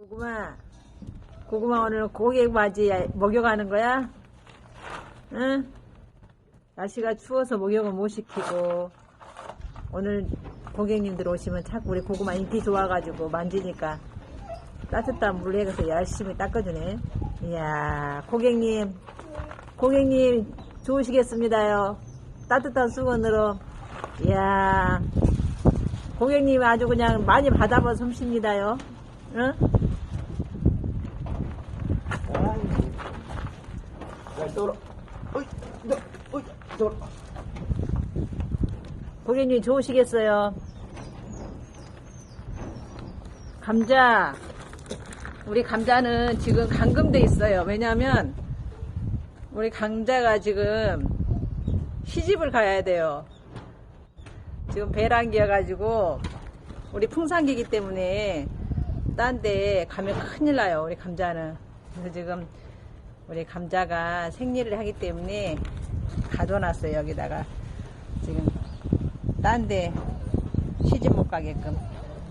고구마, 고구마 오늘 고객 맞이 목욕하는 거야? 응? 날씨가 추워서 목욕은 못 시키고 오늘 고객님들 오시면 자꾸 우리 고구마 인기 좋아가지고 만지니까 따뜻한 물로 해서 열심히 닦아주네. 이야, 고객님, 고객님 좋으시겠습니다요. 따뜻한 수건으로. 이야, 고객님 아주 그냥 많이 받아본 솜씨입니다요. 응? 야, 떨어. 어이, 너. 고객님 좋으시겠어요? 감자. 우리 감자는 지금 감금돼 있어요. 왜냐면 우리 감자가 지금 시집을 가야 돼요. 지금 배란기여가지고 우리 풍산기기 때문에 딴 데 가면 큰일 나요. 우리 감자는. 그래서 지금 우리 감자가 생리를 하기 때문에 가둬놨어요. 여기다가 지금 딴 데 시집 못 가게끔.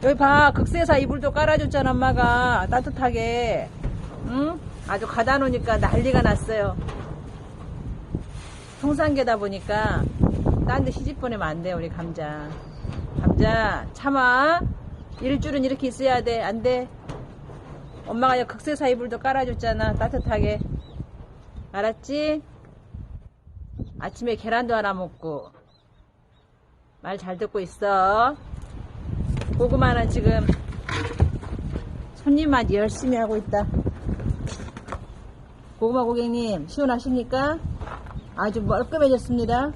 여기 봐, 극세사 이불도 깔아줬잖아, 엄마가. 따뜻하게. 응? 아주 가다 놓으니까 난리가 났어요. 통상계다 보니까 딴 데 시집 보내면 안 돼, 우리 감자. 감자, 참아. 일줄은 이렇게 있어야 돼. 안 돼. 엄마가 극세사 이불도 깔아줬잖아, 따뜻하게. 알았지? 아침에 계란도 하나 먹고. 말 잘 듣고 있어. 고구마는 지금 손님만 열심히 하고 있다. 고구마 고객님, 시원하십니까? 아주 멀끔해졌습니다.